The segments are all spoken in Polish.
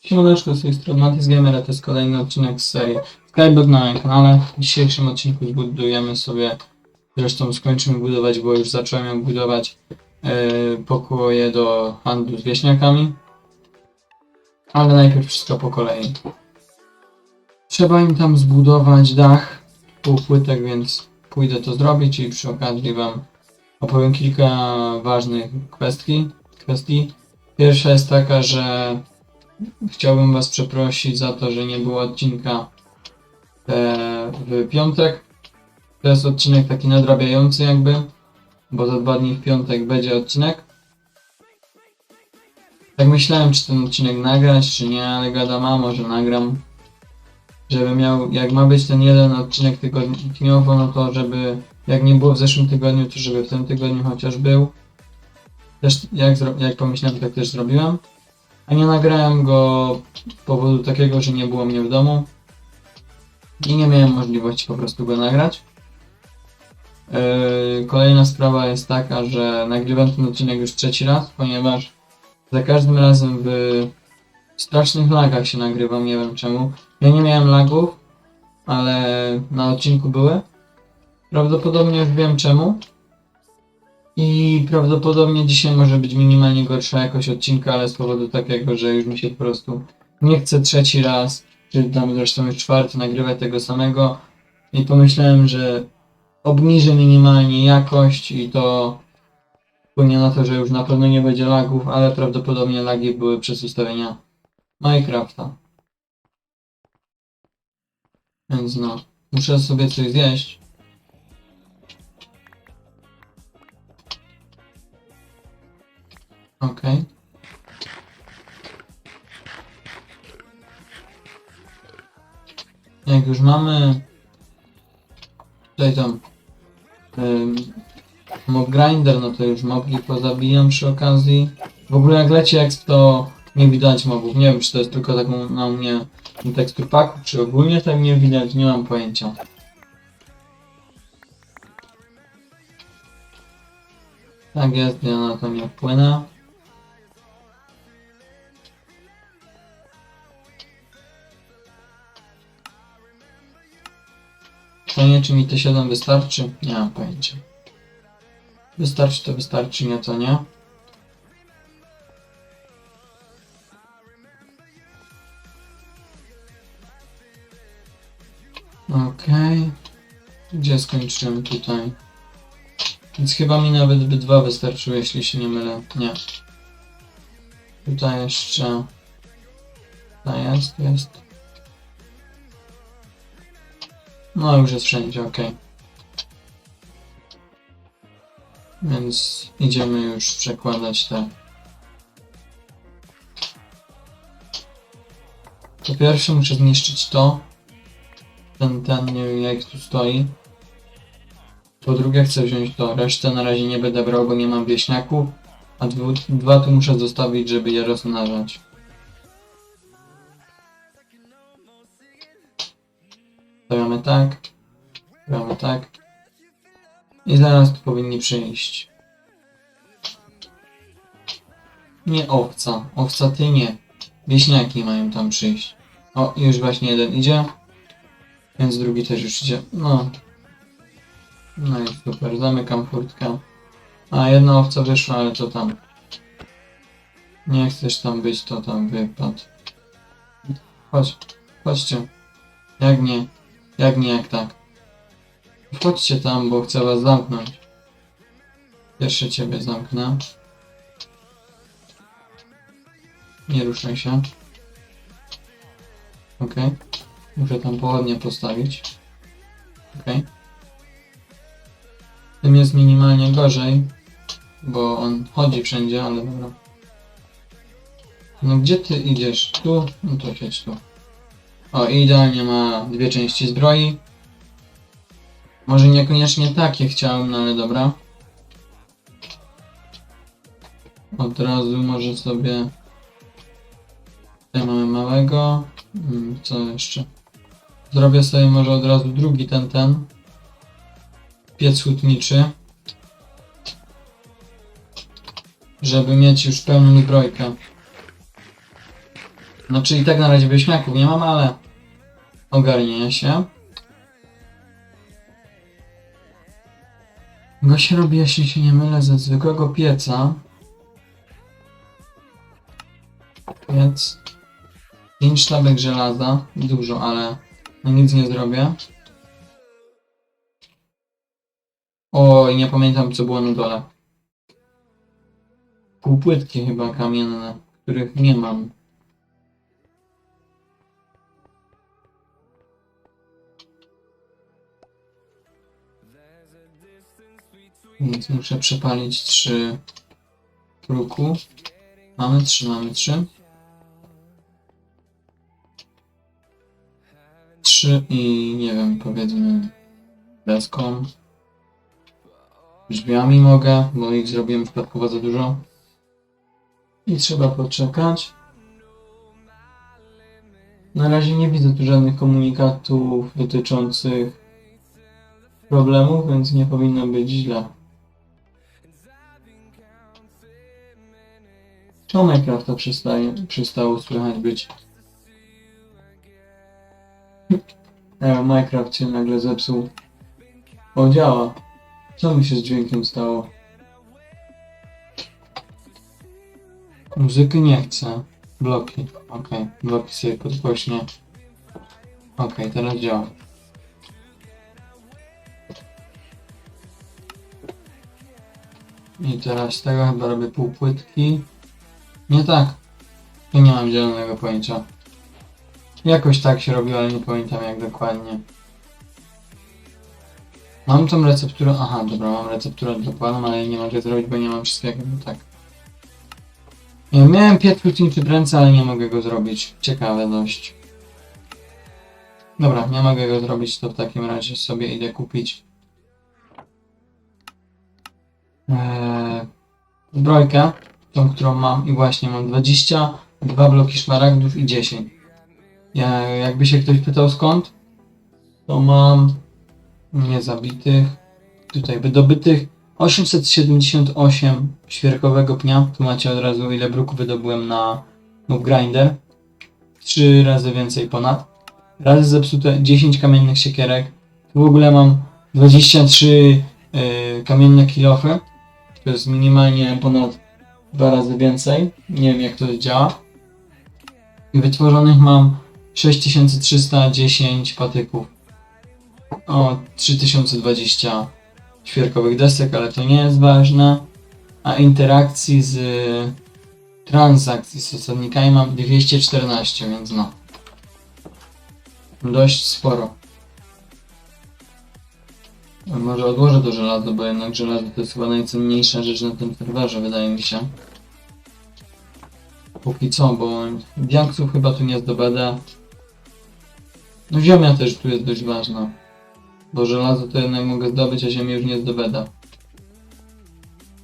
Siemaneczko, z tej strony Matys Gamer, to jest kolejny odcinek z serii Skyblock na moim kanale. W dzisiejszym odcinku zbudujemy sobie, zresztą skończymy budować, bo już zacząłem ją budować, yy, pokoje do handlu z wieśniakami. Ale najpierw wszystko po kolei. Trzeba im tam zbudować dach, półpłytek, więc pójdę to zrobić i przy okazji wam opowiem kilka ważnych kwestii. kwestii. Pierwsza jest taka, że Chciałbym Was przeprosić za to, że nie było odcinka e, w piątek. To jest odcinek taki nadrabiający jakby, bo za dwa dni w piątek będzie odcinek. Tak myślałem, czy ten odcinek nagrać, czy nie, ale gadam, a może nagram. Żeby miał, jak ma być ten jeden odcinek tygodniowo, no to żeby, jak nie było w zeszłym tygodniu, to żeby w tym tygodniu chociaż był. Też jak, jak pomyślałem, tak też zrobiłem. A nie nagrałem go z powodu takiego, że nie było mnie w domu i nie miałem możliwości po prostu go nagrać. Yy, kolejna sprawa jest taka, że nagrywam ten odcinek już trzeci raz, ponieważ za każdym razem w strasznych lagach się nagrywam, nie wiem czemu. Ja nie miałem lagów, ale na odcinku były. Prawdopodobnie już wiem czemu. I prawdopodobnie dzisiaj może być minimalnie gorsza jakość odcinka, ale z powodu takiego, że już mi się po prostu nie chce trzeci raz, czy tam zresztą już czwarty nagrywać tego samego. I pomyślałem, że obniżę minimalnie jakość i to wpłynie na to, że już na pewno nie będzie lagów, ale prawdopodobnie lagi były przez ustawienia Minecrafta. Więc no, muszę sobie coś zjeść. Jak już mamy tutaj tam mob grinder, no to już mobki pozabijam przy okazji. W ogóle jak leci exp to nie widać mobów. Nie wiem czy to jest tylko taką na mnie tekstur paku, czy ogólnie tak nie widać, nie mam pojęcia. Tak jest, ja na to nie wpłynę. To nie, czy mi te 7 wystarczy? Nie mam pojęcia. Wystarczy to wystarczy, nie to nie. Okej. Gdzie skończyłem tutaj? Więc chyba mi nawet by dwa wystarczyły, jeśli się nie mylę. Nie. Tutaj jeszcze... Tutaj jest, jest. No już jest wszędzie, ok. Więc idziemy już przekładać te. Po pierwsze muszę zniszczyć to. Ten, ten, nie wiem jak tu stoi. Po drugie chcę wziąć to. Resztę na razie nie będę brał, bo nie mam wieśniaków. A dwu, dwa tu muszę zostawić, żeby je rozmnażać. Stawiamy tak. Stawiamy tak. I zaraz tu powinni przyjść. Nie owca. Owca ty nie. Wieśniaki mają tam przyjść. O, już właśnie jeden idzie. Więc drugi też już idzie. No. No i super. Zamykam furtkę. A, jedna owca wyszła, ale to tam. Nie chcesz tam być, to tam wypadł. Chodź. Chodźcie. Jak nie? Jak nie, jak tak? Chodźcie tam, bo chcę was zamknąć. Pierwszy ciebie zamknę. Nie ruszaj się. Ok. Muszę tam pochodnie postawić. Ok. Tym jest minimalnie gorzej, bo on chodzi wszędzie, ale dobra. No gdzie ty idziesz? Tu? No to siedź tu. O, idealnie ma dwie części zbroi. Może niekoniecznie takie chciałem, no ale dobra. Od razu może sobie... Tutaj mamy małego. Mm, Co jeszcze? Zrobię sobie może od razu drugi ten, ten. Piec hutniczy. Żeby mieć już pełną zbrojkę. No czyli tak na razie wieśniaków nie mam, ale ogarnie się. Go się robi, jeśli się nie mylę, ze zwykłego pieca. Piec. 5 sztabek żelaza. Dużo, ale no nic nie zrobię. Oj, nie pamiętam co było na dole. Półpłytki chyba kamienne, których nie mam. Więc muszę przepalić trzy kruku. Mamy trzy, mamy trzy. Trzy i nie wiem, powiedzmy deską. Drzwiami mogę, bo ich zrobiłem przypadkowo za dużo. I trzeba poczekać. Na razie nie widzę tu żadnych komunikatów dotyczących problemów, więc nie powinno być źle. Czemu Minecrafta przestaje, przestało słychać być? Minecraft się nagle zepsuł. O, działa. Co mi się z dźwiękiem stało? Muzyki nie chcę. Bloki. Okej, bloki sobie podgłośnie. Okej, teraz działa. I teraz tego chyba robię półpłytki. Nie tak. Tu nie mam zielonego pojęcia. Jakoś tak się robiło, ale nie pamiętam jak dokładnie. Mam tą recepturę. Aha, dobra, mam recepturę dokładną, ale nie mogę zrobić, bo nie mam wszystkiego. No tak. Ja miałem piec lutniczy w ręce, ale nie mogę go zrobić. Ciekawe dość. Dobra, nie mogę go zrobić, to w takim razie sobie idę kupić eee, zbrojkę, tą, którą mam i właśnie mam 20, dwa bloki szmaragdów i 10. Ja, jakby się ktoś pytał skąd, to mam niezabitych, tutaj wydobytych 878 świerkowego pnia. Tu macie od razu ile bruku wydobyłem na Noob Grinder. 3 razy więcej ponad. Razy zepsute 10 kamiennych siekierek. Tu w ogóle mam 23 yy, kamienne kilofy. To jest minimalnie ponad dwa razy więcej. Nie wiem jak to działa. Wytworzonych mam 6310 patyków. O, 3020 świerkowych desek, ale to nie jest ważne. A interakcji z transakcji z osadnikami mam 214, więc no. Dość sporo. A Może odłożę to żelazo, bo jednak żelazo to jest chyba najcenniejsza rzecz na tym serwerze, wydaje mi się. Póki co, bo diaksów chyba tu nie zdobędę. No ziemia też tu jest dość ważna. Bo żelazo to jednak mogę zdobyć, a ziemię już nie zdobędę.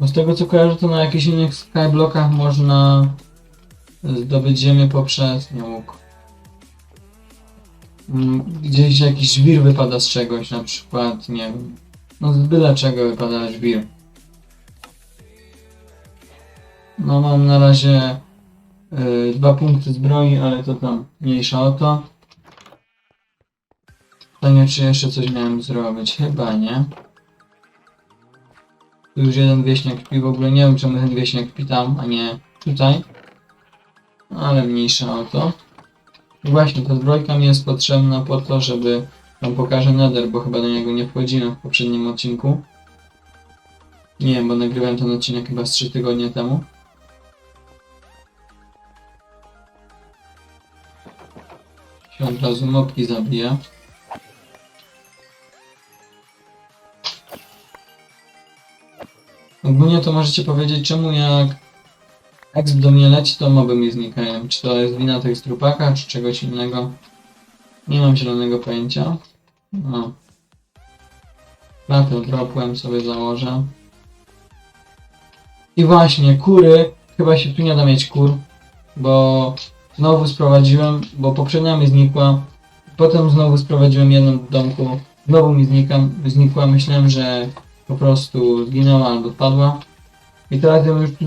Bo z tego co kojarzę, to na jakichś innych skyblockach można zdobyć ziemię poprzez łuk. Mm, Gdzieś jakiś żwir wypada z czegoś, na przykład, nie wiem. No z czego wypada żwir. No mam na razie y, dwa punkty zbroi, ale to tam mniejsza o to. Pytanie, czy jeszcze coś miałem zrobić? Chyba nie. Tu już jeden wieśniak śpi, w ogóle nie wiem czemu ten wieśniak śpi tam, a nie tutaj. Ale mniejsza o to. Właśnie, ta zbrojka mi jest potrzebna po to, żeby wam pokażę nether, bo chyba do niego nie wchodziłem w poprzednim odcinku. Nie bo nagrywałem ten odcinek chyba z 3 tygodnie temu. Się od razu mopki zabija. Ogólnie to możecie powiedzieć, czemu jak exp do mnie leci, to moby mi znikają. Czy to jest wina tych strupaka, czy czegoś innego? Nie mam zielonego pojęcia. No. Battle dropłem sobie założę. I właśnie, kury. Chyba się tu nie da mieć kur, bo znowu sprowadziłem, bo poprzednia mi znikła. Potem znowu sprowadziłem jedną do domku. Znowu mi znika, znikła. Myślałem, że po prostu zginęła albo wpadła. I teraz ja już tu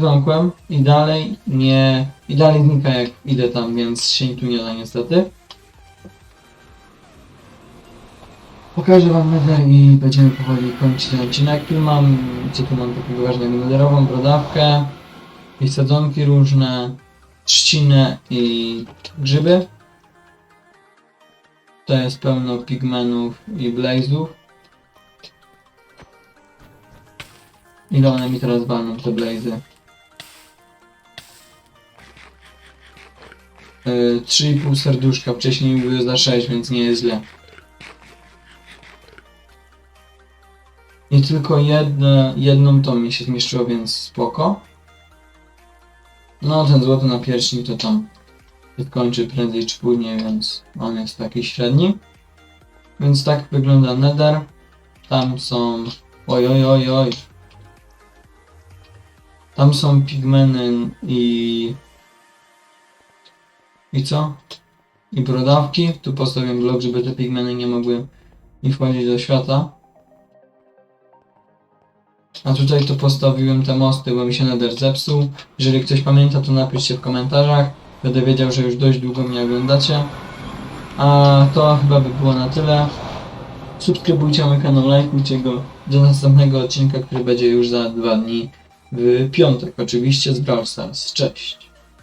i dalej nie... I dalej znika jak idę tam, więc się tu nie da niestety. Pokażę wam nether i będziemy powoli kończyć ten odcinek. Tu mam, co tu mam takiego ważnego, netherową brodawkę i sadzonki różne, trzcinę i grzyby. To jest pełno pigmenów i blazów. Ile one mi teraz walną, te blazy? Yy, 3,5 serduszka, wcześniej były za 6, więc nie jest źle. I tylko jedne, jedną to mi się zmieściło, więc spoko. No, ten złoty napierśnik to tam się kończy prędzej czy później, więc on jest taki średni. Więc tak wygląda nether. Tam są... Oj, oj, oj, oj. Tam są pigmeny i... I co? I brodawki. Tu postawiłem blok, żeby te pigmeny nie mogły mi wchodzić do świata. A tutaj to postawiłem te mosty, bo mi się nether zepsuł. Jeżeli ktoś pamięta, to napiszcie w komentarzach. Będę wiedział, że już dość długo mnie oglądacie. A to chyba by było na tyle. Subskrybujcie mój kanał, lajkujcie go do następnego odcinka, który będzie już za dwa dni piątek, oczywiście z Brawl Stars. Cześć!